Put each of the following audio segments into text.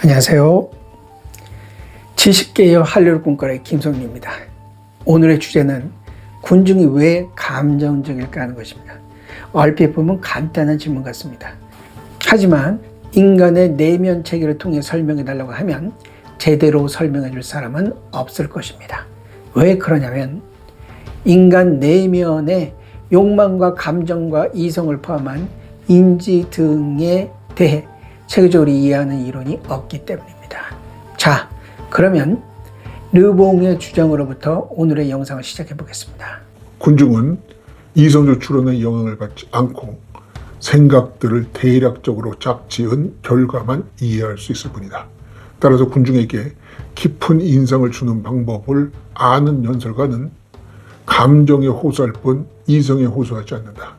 안녕하세요. 지식계의 한류를 꿈꿔라 김성리입니다. 오늘의 주제는 군중이 왜 감정적일까 하는 것입니다. 얼핏 보면 간단한 질문 같습니다. 하지만 인간의 내면 체계를 통해 설명해 달라고 하면 제대로 설명해 줄 사람은 없을 것입니다. 왜 그러냐면 인간 내면의 욕망과 감정과 이성을 포함한 인지 등에 대해 체계적으로 이해하는 이론이 없기 때문입니다. 자, 그러면 르봉의 주장으로부터 오늘의 영상을 시작해 보겠습니다. 군중은 이성적 추론의 영향을 받지 않고 생각들을 대략적으로 짝지은 결과만 이해할 수 있을 뿐이다. 따라서 군중에게 깊은 인상을 주는 방법을 아는 연설가는 감정에 호소할 뿐 이성에 호소하지 않는다.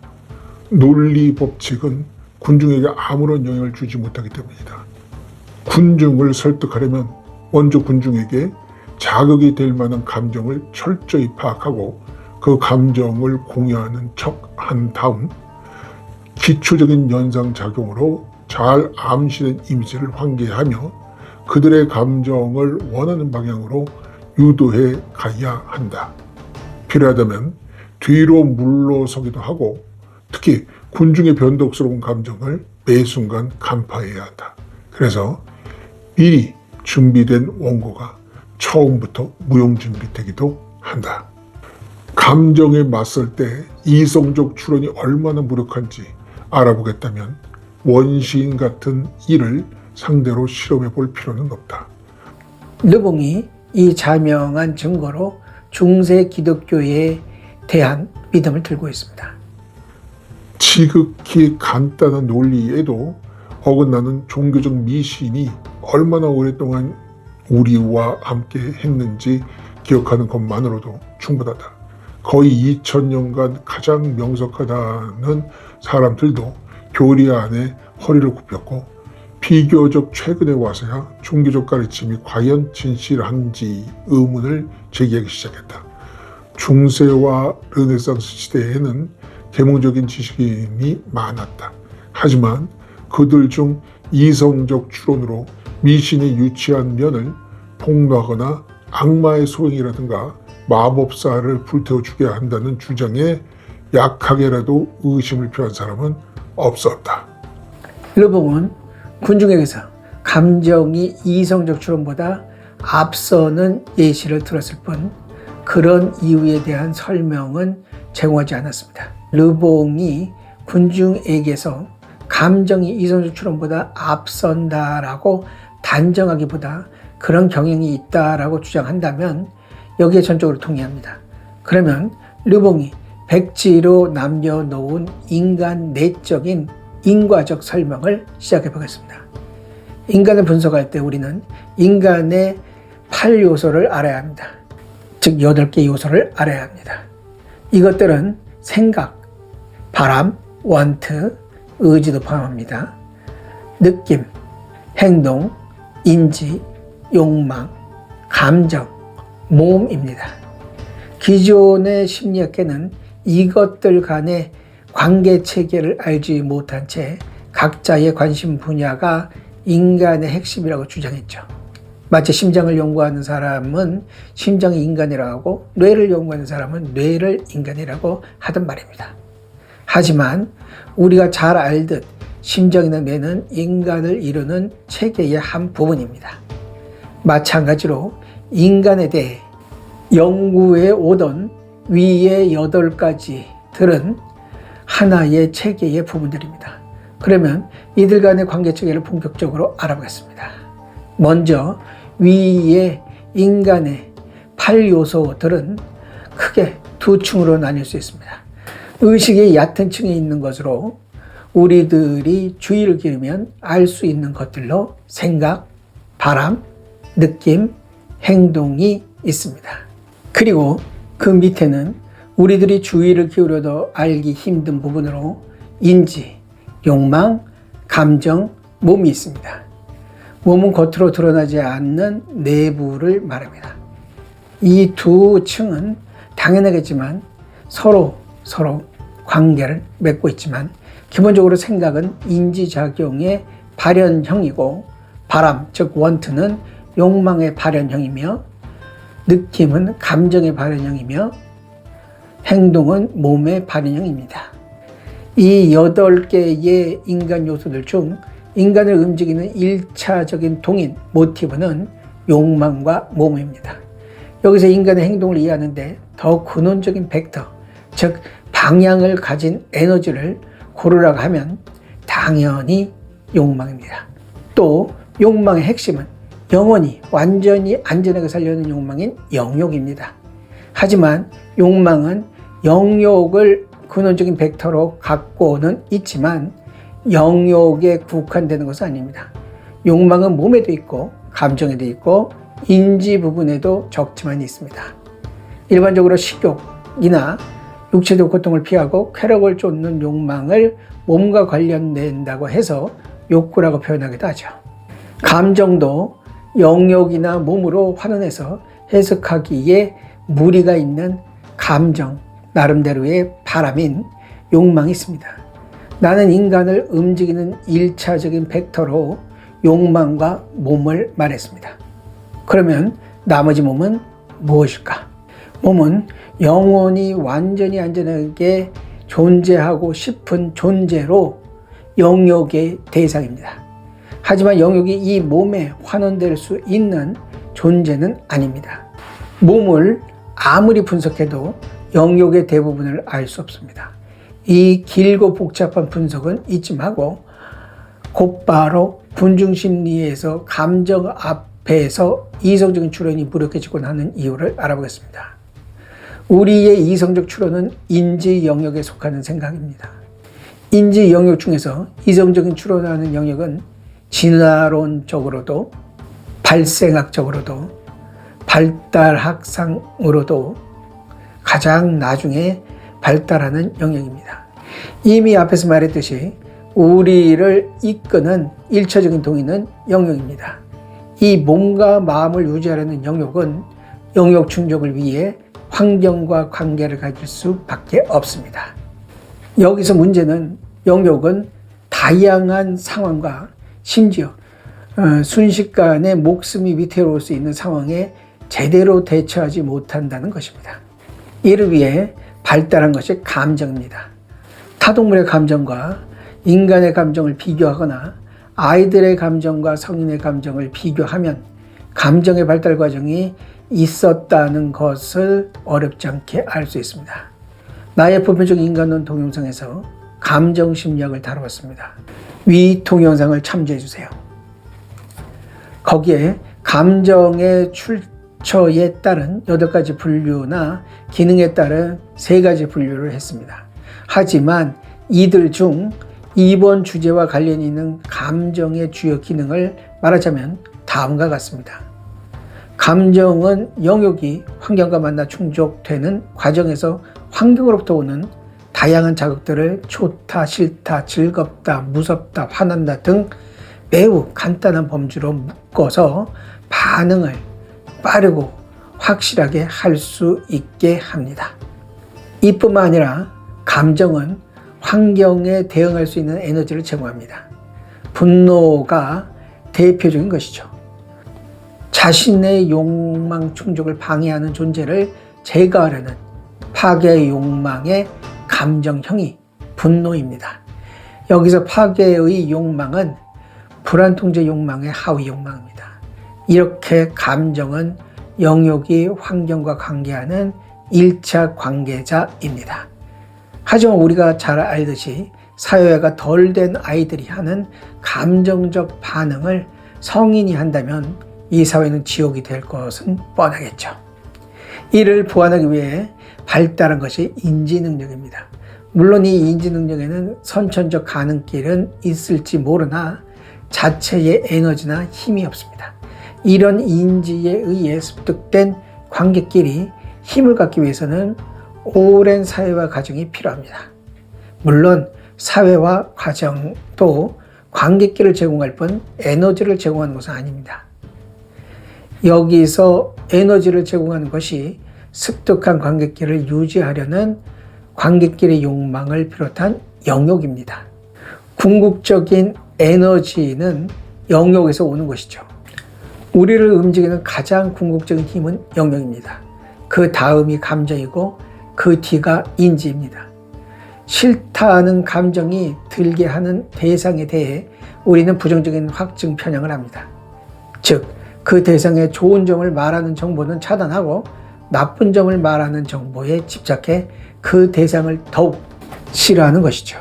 논리 법칙은 군중에게 아무런 영향을 주지 못하기 때문이다. 군중을 설득하려면 먼저 군중에게 자극이 될 만한 감정을 철저히 파악하고 그 감정을 공유하는 척 한 다음 기초적인 연상작용으로 잘 암시된 이미지를 환기하며 그들의 감정을 원하는 방향으로 유도해 가야 한다. 필요하다면 뒤로 물러서기도 하고 특히 군중의 변덕스러운 감정을 매 순간 간파해야 한다. 그래서 미리 준비된 원고가 처음부터 무용준비되기도 한다. 감정에 맞설 때 이성적 추론이 얼마나 무력한지 알아보겠다면 원시인 같은 이를 상대로 실험해 볼 필요는 없다. 르봉이 이 자명한 증거로 중세 기독교에 대한 믿음을 들고 있습니다. 지극히 간단한 논리에도 어긋나는 종교적 미신이 얼마나 오랫동안 우리와 함께 했는지 기억하는 것만으로도 충분하다. 거의 2000년간 가장 명석하다는 사람들도 교리 안에 허리를 굽혔고 비교적 최근에 와서야 종교적 가르침이 과연 진실한지 의문을 제기하기 시작했다. 중세와 르네상스 시대에는 계몽적인 지식인이 많았다. 하지만 그들 중 이성적 추론으로 미신이 유치한 면을 폭로하거나 악마의 소행이라든가 마법사를 불태워주게 한다는 주장에 약하게라도 의심을 표한 사람은 없었다. 르봉은 군중에게서 감정이 이성적 추론보다 앞서는 예시를 들었을 뿐 그런 이유에 대한 설명은 제공하지 않았습니다. 르봉이 군중에게서 감정이 이성적 추론보다 앞선다라고 단정하기보다 그런 경향이 있다라고 주장한다면 여기에 전적으로 동의합니다. 그러면 르봉이 백지로 남겨놓은 인간 내적인 인과적 설명을 시작해 보겠습니다. 인간을 분석할 때 우리는 인간의 8요소를 알아야 합니다. 즉 8개 요소를 알아야 합니다. 이것들은 생각, 바람, 원트, 의지도 포함합니다. 느낌, 행동, 인지, 욕망, 감정, 몸입니다. 기존의 심리학계는 이것들 간의 관계 체계를 알지 못한 채 각자의 관심 분야가 인간의 핵심이라고 주장했죠. 마치 심장을 연구하는 사람은 심장이 인간이라고 하고 뇌를 연구하는 사람은 뇌를 인간이라고 하던 말입니다. 하지만 우리가 잘 알듯 심장이나 뇌는 인간을 이루는 체계의 한 부분입니다. 마찬가지로 인간에 대해 연구해 오던 위의 여덟 가지 들은 하나의 체계의 부분들입니다. 그러면 이들 간의 관계 체계를 본격적으로 알아보겠습니다. 먼저 위의 인간의 8요소들은 크게 두 층으로 나뉠 수 있습니다. 의식의 얕은 층에 있는 것으로 우리들이 주의를 기르면 알 수 있는 것들로 생각, 바람, 느낌, 행동이 있습니다. 그리고 그 밑에는 우리들이 주의를 기울여도 알기 힘든 부분으로 인지, 욕망, 감정, 몸이 있습니다. 몸은 겉으로 드러나지 않는 내부를 말합니다. 이 두 층은 당연하겠지만 서로 서로 관계를 맺고 있지만 기본적으로 생각은 인지작용의 발현형이고 바람, 즉 원트는 욕망의 발현형이며 느낌은 감정의 발현형이며 행동은 몸의 발현형입니다. 이 여덟 개의 인간 요소들 중 인간을 움직이는 일차적인 동인, 모티브는 욕망과 몸입니다. 여기서 인간의 행동을 이해하는데 더 근원적인 벡터, 즉 방향을 가진 에너지를 고르라고 하면 당연히 욕망입니다. 또 욕망의 핵심은 영원히 완전히 안전하게 살려는 욕망인 영욕입니다. 하지만 욕망은 영욕을 근원적인 벡터로 갖고는 있지만 영욕에 국한되는 것은 아닙니다. 욕망은 몸에도 있고 감정에도 있고 인지 부분에도 적지만 있습니다. 일반적으로 식욕이나 육체적 고통을 피하고 쾌락을 쫓는 욕망을 몸과 관련된다고 해서 욕구라고 표현하기도 하죠. 감정도 영역이나 몸으로 환원해서 해석하기에 무리가 있는 감정, 나름대로의 바람인 욕망이 있습니다. 나는 인간을 움직이는 일차적인 벡터로 욕망과 몸을 말했습니다. 그러면 나머지 몸은 무엇일까? 몸은 영원히 완전히 안전하게 존재하고 싶은 존재로 영역의 대상입니다. 하지만 영역이 이 몸에 환원될 수 있는 존재는 아닙니다. 몸을 아무리 분석해도 영역의 대부분을 알 수 없습니다. 이 길고 복잡한 분석은 이쯤 하고 곧바로 군중심리에서 감정 앞에서 이성적인 추론이 무력해지곤 하는 이유를 알아보겠습니다. 우리의 이성적 추론은 인지 영역에 속하는 생각입니다. 인지 영역 중에서 이성적인 추론하는 영역은 진화론적으로도 발생학적으로도 발달학상으로도 가장 나중에 발달하는 영역입니다. 이미 앞에서 말했듯이 우리를 이끄는 일차적인 동의는 영역입니다. 이 몸과 마음을 유지하려는 영역은 영역 충족을 위해 환경과 관계를 가질 수밖에 없습니다. 여기서 문제는 영역은 다양한 상황과 심지어 어, 순식간에 목숨이 위태로울 수 있는 상황에 제대로 대처하지 못한다는 것입니다. 이를 위해 발달한 것이 감정입니다. 타동물의 감정과 인간의 감정을 비교하거나 아이들의 감정과 성인의 감정을 비교하면 감정의 발달 과정이 있었다는 것을 어렵지 않게 알 수 있습니다. 나의 보편적 인간론 동영상에서 감정 심리학을 다루었습니다. 위 동영상을 참조해 주세요. 거기에 감정의 출처에 따른 여덟 가지 분류나 기능에 따른 세 가지 분류를 했습니다. 하지만 이들 중 이번 주제와 관련이 있는 감정의 주요 기능을 말하자면 다음과 같습니다. 감정은 영역이 환경과 만나 충족되는 과정에서 환경으로부터 오는 다양한 자극들을 좋다, 싫다, 즐겁다, 무섭다, 화난다 등 매우 간단한 범주로 묶어서 반응을 빠르고 확실하게 할 수 있게 합니다. 이뿐만 아니라 감정은 환경에 대응할 수 있는 에너지를 제공합니다. 분노가 대표적인 것이죠. 자신의 욕망 충족을 방해하는 존재를 제거하려는 파괴 욕망의 감정형이 분노입니다. 여기서 파괴의 욕망은 불안 통제 욕망의 하위 욕망입니다. 이렇게 감정은 영역이 환경과 관계하는 1차 관계자입니다. 하지만 우리가 잘 알듯이 사회화가 덜 된 아이들이 하는 감정적 반응을 성인이 한다면 이 사회는 지옥이 될 것은 뻔하겠죠. 이를 보완하기 위해 발달한 것이 인지 능력입니다. 물론 이 인지 능력에는 선천적 가능길은 있을지 모르나 자체의 에너지나 힘이 없습니다. 이런 인지에 의해 습득된 관계끼리 힘을 갖기 위해서는 오랜 사회와 과정이 필요합니다. 물론 사회와 과정도 관계끼를 제공할 뿐 에너지를 제공하는 것은 아닙니다. 여기서 에너지를 제공하는 것이 습득한 관계끼를 유지하려는 관계끼의 욕망을 비롯한 영역입니다. 궁극적인 에너지는 영역에서 오는 것이죠. 우리를 움직이는 가장 궁극적인 힘은 영역입니다. 그 다음이 감정이고 그 뒤가 인지입니다. 싫다는 감정이 들게 하는 대상에 대해 우리는 부정적인 확증 편향을 합니다. 즉, 그 대상의 좋은 점을 말하는 정보는 차단하고 나쁜 점을 말하는 정보에 집착해 그 대상을 더욱 싫어하는 것이죠.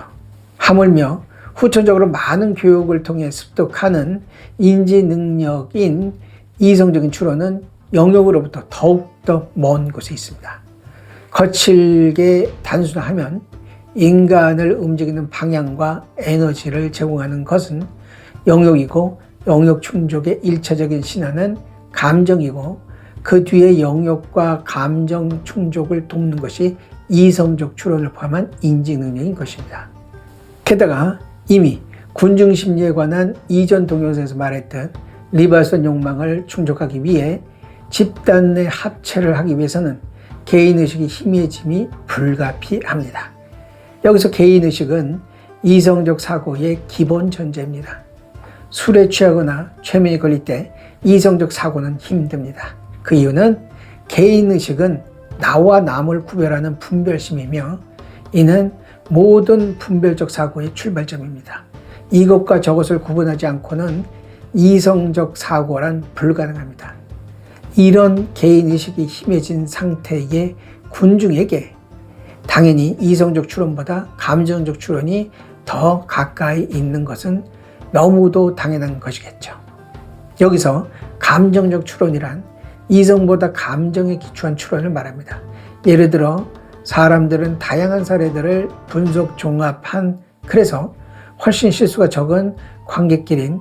하물며 후천적으로 많은 교육을 통해 습득하는 인지 능력인 이성적인 추론은 영역으로부터 더욱더 먼 곳에 있습니다. 거칠게 단순하면 인간을 움직이는 방향과 에너지를 제공하는 것은 영역이고 영역 충족의 일차적인 신화는 감정이고 그 뒤에 영역과 감정 충족을 돕는 것이 이성적 추론을 포함한 인지 능력인 것입니다. 게다가 이미 군중 심리에 관한 이전 동영상에서 말했던 리발선 욕망을 충족하기 위해 집단 내 합체를 하기 위해서는 개인의식이 희미해짐이 불가피합니다. 여기서 개인의식은 이성적 사고의 기본 전제입니다. 술에 취하거나 최면이 걸릴 때 이성적 사고는 힘듭니다. 그 이유는 개인의식은 나와 남을 구별하는 분별심이며 이는 모든 분별적 사고의 출발점입니다. 이것과 저것을 구분하지 않고는 이성적 사고란 불가능합니다. 이런 개인의식이 힘해진 상태의 군중에게 당연히 이성적 추론보다 감정적 추론이 더 가까이 있는 것은 너무도 당연한 것이겠죠. 여기서 감정적 추론이란 이성보다 감정에 기초한 추론을 말합니다. 예를 들어 사람들은 다양한 사례들을 분석 종합한 그래서 훨씬 실수가 적은 관객끼린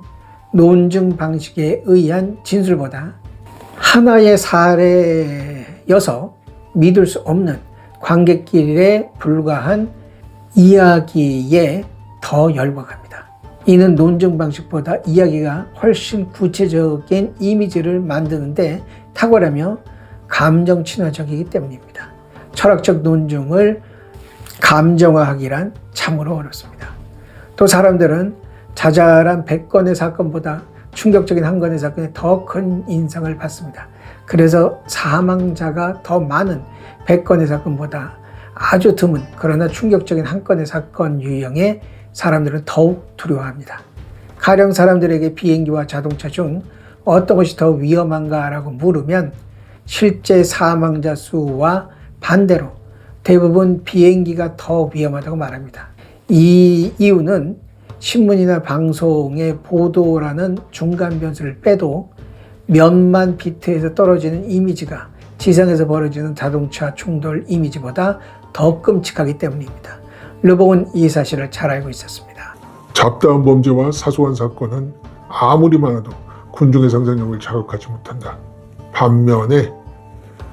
논증 방식에 의한 진술보다 하나의 사례여서 믿을 수 없는 관객끼리에 불과한 이야기에 더 열광합니다. 이는 논증 방식보다 이야기가 훨씬 구체적인 이미지를 만드는데 탁월하며 감정 친화적이기 때문입니다. 철학적 논증을 감정화하기란 참으로 어렵습니다. 또 사람들은 자잘한 100건의 사건보다 충격적인 한 건의 사건에 더 큰 인상을 받습니다. 그래서 사망자가 더 많은 100건의 사건보다 아주 드문 그러나 충격적인 한 건의 사건 유형에 사람들은 더욱 두려워합니다. 가령 사람들에게 비행기와 자동차 중 어떤 것이 더 위험한가라고 물으면 실제 사망자 수와 반대로 대부분 비행기가 더 위험하다고 말합니다. 이 이유는 신문이나 방송의 보도라는 중간 변수를 빼도 몇만 비트에서 떨어지는 이미지가 지상에서 벌어지는 자동차 충돌 이미지보다 더 끔찍하기 때문입니다. 르봉은 이 사실을 잘 알고 있었습니다. 잡다한 범죄와 사소한 사건은 아무리 많아도 군중의 상상력을 자극하지 못한다. 반면에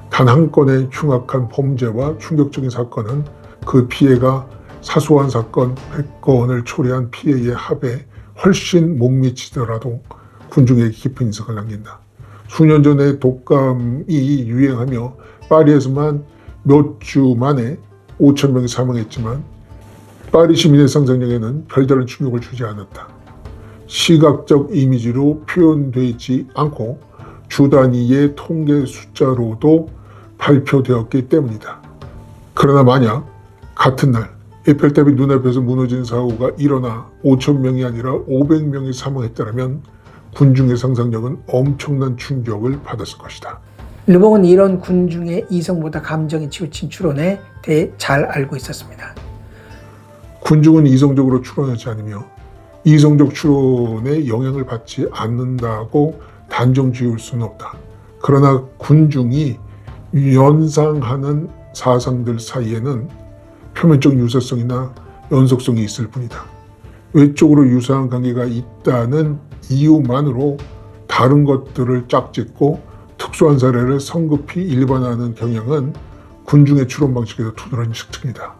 단 한 건의 흉악한 범죄와 충격적인 사건은 그 피해가 사소한 사건 100건을 초래한 피해의 합에 훨씬 못 미치더라도 군중에게 깊은 인상을 남긴다. 수년 전에 독감이 유행하며 파리에서만 몇 주 만에 5천 명이 사망했지만 파리 시민의 상상력에는 별다른 충격을 주지 않았다. 시각적 이미지로 표현되지 않고 주 단위의 통계 숫자로도 발표되었기 때문이다. 그러나 만약 같은 날 에펠탑이 눈앞에서 무너진 사고가 일어나 5천 명이 아니라 500명이 사망했다면 군중의 상상력은 엄청난 충격을 받았을 것이다. 르봉은 이런 군중의 이성보다 감정에 치우친 추론에 대해 잘 알고 있었습니다. 군중은 이성적으로 추론하지 않으며 이성적 추론에 영향을 받지 않는다고 단정 지을 수는 없다. 그러나 군중이 연상하는 사상들 사이에는 표면적 유사성이나 연속성이 있을 뿐이다. 외적으로 유사한 관계가 있다는 이유만으로 다른 것들을 짝짓고 특수한 사례를 성급히 일반화하는 경향은 군중의 추론 방식에서 두드러진 특징이다.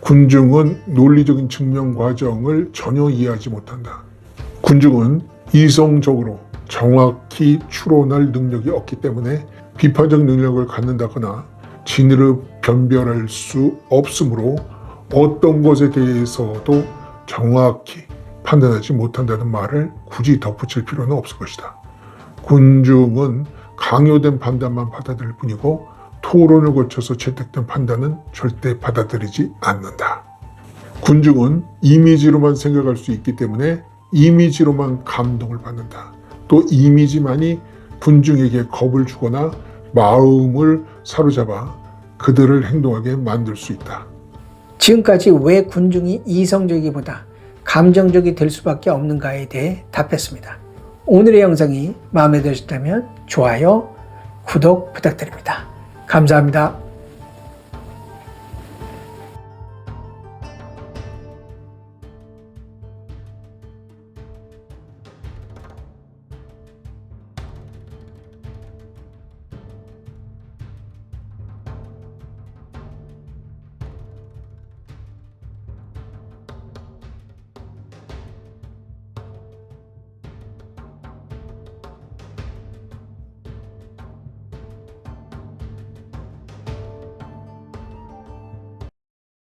군중은 논리적인 증명 과정을 전혀 이해하지 못한다. 군중은 이성적으로 정확히 추론할 능력이 없기 때문에 비판적 능력을 갖는다거나 진리를 변별할 수 없으므로 어떤 것에 대해서도 정확히 판단하지 못한다는 말을 굳이 덧붙일 필요는 없을 것이다. 군중은 강요된 판단만 받아들일 뿐이고 토론을 거쳐서 채택된 판단은 절대 받아들이지 않는다. 군중은 이미지로만 생각할 수 있기 때문에 이미지로만 감동을 받는다. 또 이미지만이 군중에게 겁을 주거나 마음을 사로잡아 그들을 행동하게 만들 수 있다. 지금까지 왜 군중이 이성적이보다 감정적이 될 수밖에 없는가에 대해 답했습니다. 오늘의 영상이 마음에 드셨다면 좋아요, 구독 부탁드립니다. 감사합니다.